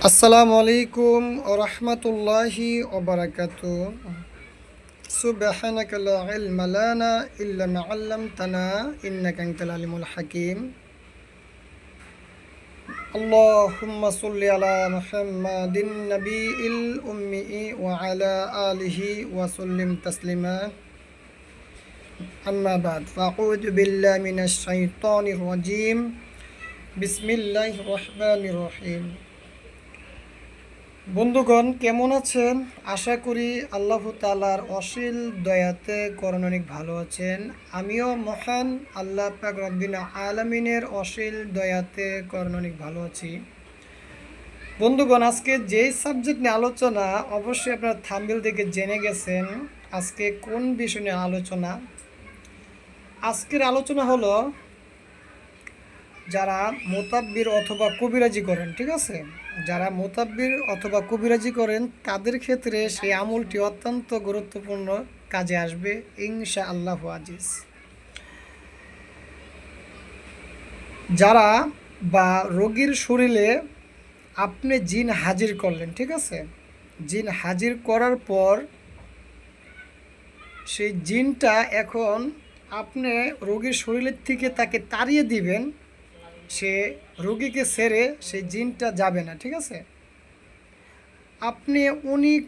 আসসালামু আলাইকুম ওরহমতুল্লাহি ওবরাকাত সুবহানাকা লা ইলমা লানা ইল্লা মা 'আল্লামতানা ইন্নাকা আনতাল আলিমুল হাকিম اللهم صل على محمد النبي الأمي وعلى آله وسلم تسليما أما بعد فأعوذ بالله من الشيطان الرجيم بسم الله الرحمن الرحيم বন্ধুগণ, কেমন আছেন? আশা করি আল্লাহ তালার অশীল দয়াতে করণ অনেক ভালো আছেন। আমিও মহান আল্লাহ পাক রব্বিল আলমিনের অশীল দয়াতে করণ অনেক ভালো আছি। বন্ধুগণ, আজকে যেই সাবজেক্ট নিয়ে আলোচনা, অবশ্যই আপনারা থাম্বেল থেকে জেনে গেছেন আজকে কোন বিষয় নিয়ে আলোচনা। আজকের আলোচনা হলো যারা মোতাব্বির অথবা কবিরাজি করেন, ঠিক আছে? যারা মোতাব্বির অথবা কবিরাজি করেন, তাদের ক্ষেত্রে সেই আমলটি অত্যন্ত গুরুত্বপূর্ণ কাজে আসবে ইনশা আল্লাহ আজিজ। যারা বা রোগীর শরীরে আপনি জিন হাজির করলেন, ঠিক আছে? জিন হাজির করার পর সেই জিনটা এখন আপনি রোগীর শরীরের থেকে তাকে তাড়িয়ে দিবেন সে রোগীকে সেরে সেই জিনটা যাবে না, ঠিক আছে? আপনি অনেক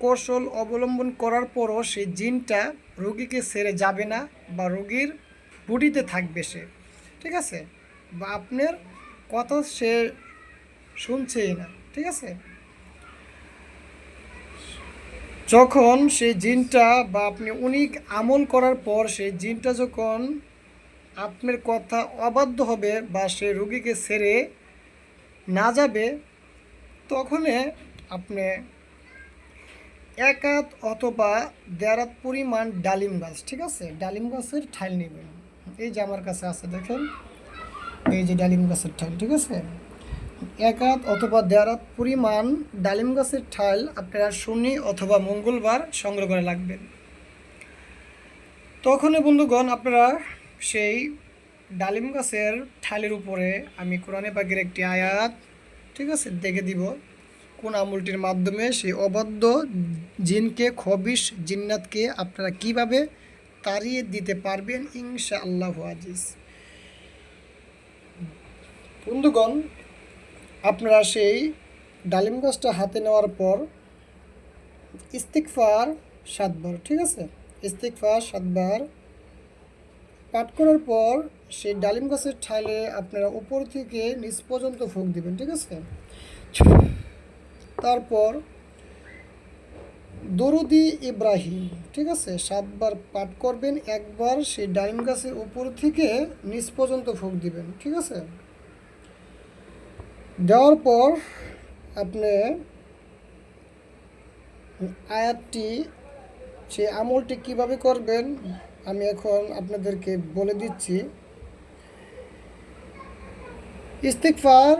কৌশল অবলম্বন করার পরও সেই জিনটা রোগীকে সেরে যাবে না বা রোগীর বডিতে থাকবে সে, ঠিক আছে? বা আপনার কথা সে শুনছেই না, ঠিক আছে? যখন সেই জিনটা বা আপনি অনেক আমল করার পর সেই জিনটা যখন আপনার কথা অবাধ্য হবে বা সে রুগীকে ছেড়ে না যাবে তখনই আপনি এক হাত অথবা দেড় হাত পরিমাণ ডালিম গাছ, ঠিক আছে? ডালিম গাছের ঠাইল নেবেন। এই যে আমার কাছে আছে, দেখেন। এই যে ডালিম গাছের ঠাইল ঠিক আছে? এক হাত অথবা দেড় হাত পরিমাণ ডালিম গাছের ঠাইল আপনারা শনি অথবা মঙ্গলবার সংগ্রহ করে লাগবেন তখনই বন্ধুগণ, আপনারা সেই ডালিম গাছের ঠালের উপরে আমি কোরআনে পাখির একটি আয়াত, ঠিক আছে, দেখে দিব। কোন আমলটির মাধ্যমে সেই অবাধ্য জিনকে খবিস জিন্নাতকে আপনারা কীভাবে তাড়িয়ে দিতে পারবেন? ইনশা আল্লাহ আজিজ। বন্ধুগণ, আপনারা সেই ডালিম গাছটা হাতে নেওয়ার পর ইস্তিকফার সাতবার, ঠিক আছে? ইস্তিকফার সাতবার পাঠ করার পর সেই ডালিম গাছের ঠাইলে আপনারা উপর থেকে নিচ পর্যন্ত ফুক দিবেন, ঠিক আছে? তারপর দরুদি ইব্রাহিম, ঠিক আছে? সাতবার পাঠ করবেন, একবার সেই ডালিম গাছের উপর থেকে নিচ পর্যন্ত ফুক দিবেন, ঠিক আছে? দেওয়ার পর আপনি আয়াতটি, সেই আমলটি কীভাবে করবেন? আমি এখন আপনাদেরকে বলে দিচ্ছি ইস্তিকফার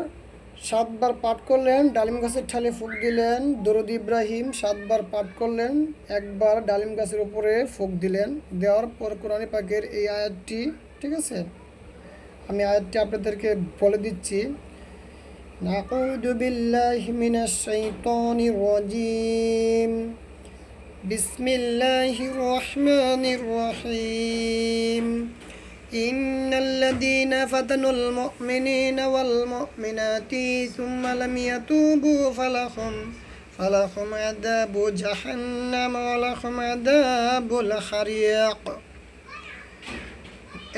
সাতবার পাঠ করলেন, ডালিম গাছের ঠালে ফুক দিলেন, দরদ ইব্রাহিম সাতবার পাঠ করলেন, একবার ডালিম গাছের উপরে ফুক দিলেন, দেওয়ার পর কোরআন পাকের এই আয়াতটি, ঠিক আছে? আমি আয়াতটি আপনাদেরকে বলে দিচ্ছি। নাকুদু মিনাশ শাইতানির রাজিম। بسم الله الرحمن الرحيم إن الذين فتنوا المؤمنين والمؤمنات ثم لم يتوبوا فلهم فلهم عذاب جهنم ولهم عذاب الحريق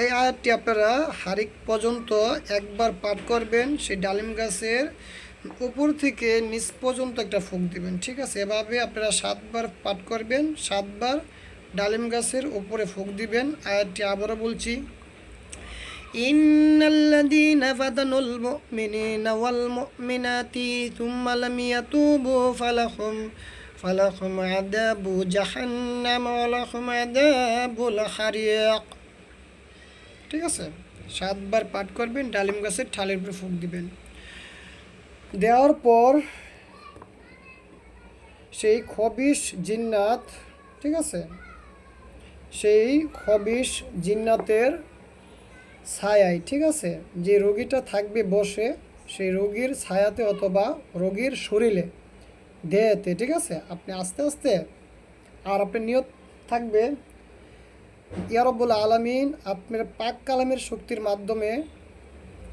এই আয়াতটি আপনারা হারিক পর্যন্ত একবার পাঠ করবেন সেই ডালিম গাছের উপর থেকে নিচ পর্যন্ত একটা ফুক দিবেন ঠিক আছে এভাবে আপনারা সাতবার পাঠ করবেন সাতবার ডালিম গাছের উপরে ফুক দিবেন আয়াতটি আবারও বলছি إن الذين فتنوا المؤمنين والمؤمنات ثم لم يتوبوا فلهم فلهم عذاب جهنم ولهم عذاب الحريق ঠিক আছে সাতবার পাঠ করবেন ডালিম গাছের ঠালের উপরে ফুক দিবেন দেওয়ার পর সেই খবিশ জিন্নাত, ঠিক আছে? সেই খবিশ জিন্নাতের ছায়ায়, ঠিক আছে? যে রোগীটা থাকবে বসে, সেই রোগীর ছায়াতে অথবা রোগীর শরীরে, দেহেতে, ঠিক আছে? আপনি আস্তে আস্তে, আর আপনার নিয়ত থাকবে ইয়ারব্বুল আলামিন আপনার পাক কালামের শক্তির মাধ্যমে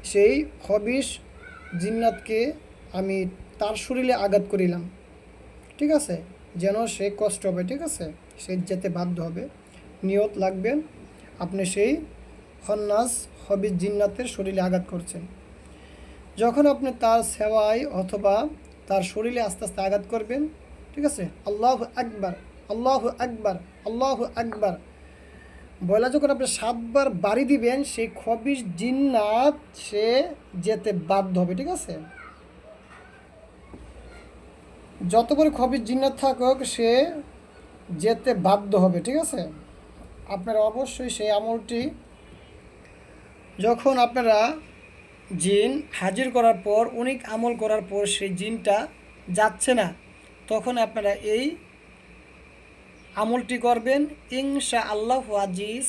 সেই হবিস জিন্নাতকে আমি তার শরীরে আঘাত করিলাম। ঠিক আছে? যেন সে কষ্ট হবে ঠিক আছে? সে যেতে বাধ্য হবে। নিয়ত লাগবে, আপনি সেই হন্নাস হবিস জিন্নাতের শরীরে আঘাত করছেন। যখন আপনি তার সেবায় অথবা তার শরীরে আস্তে আস্তে আঘাত করবেন, ঠিক আছে? আল্লাহ আকবার আল্লাহ আকবার আল্লাহ আকবার। বয়লা যখন আপনি সাতবার বাড়ি দিবেন, সেই খবিস জিন্নাত সে যেতে বাধ্য হবে, ঠিক আছে? যত বড় খবিস জিন্নাত থাকুক, সে যেতে বাধ্য হবে, ঠিক আছে? আপনারা অবশ্যই সেই আমলটি, যখন আপনারা জিন হাজির করার পর, অনেক আমল করার পর সেই জিনটা যাচ্ছে না, তখন আপনারা এই আমলটি করবেন। ইনশা আল্লাহ আজিজ,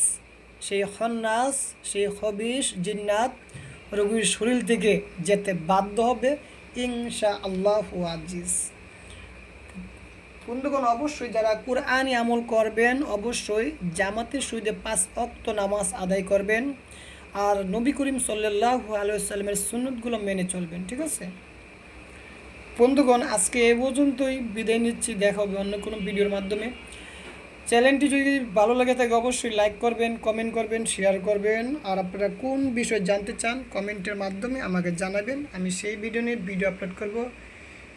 সেই হন্নাস সেই হবিস জিন্নাত রোগীর শরীর থেকে যেতে বাধ্য হবে। ইনশা আল্লাহ আজিজ। বন্ধুগণ, অবশ্যই যারা কোরআনি আমল করবেন, অবশ্যই জামাতের সুইদে পাঁচ অক্ত নামাজ আদায় করবেন আর নবী করিম সাল্লাহ আলাইসাল্লামের সুন্নতগুলো মেনে চলবেন, ঠিক আছে? বন্ধুগণ, আজকে এ পর্যন্তই বিদায় নিচ্ছি, দেখা হবে অন্য কোনো ভিডিওর মাধ্যমে। চ্যানেলটি যদি ভালো লাগে থাকে, অবশ্যই লাইক করবেন, কমেন্ট করবেন, শেয়ার করবেন। আর আপনারা কোন বিষয় জানতে চান, কমেন্টের মাধ্যমে আমাকে জানাবেন। আমি সেই ভিডিও নিয়ে ভিডিও আপলোড করব।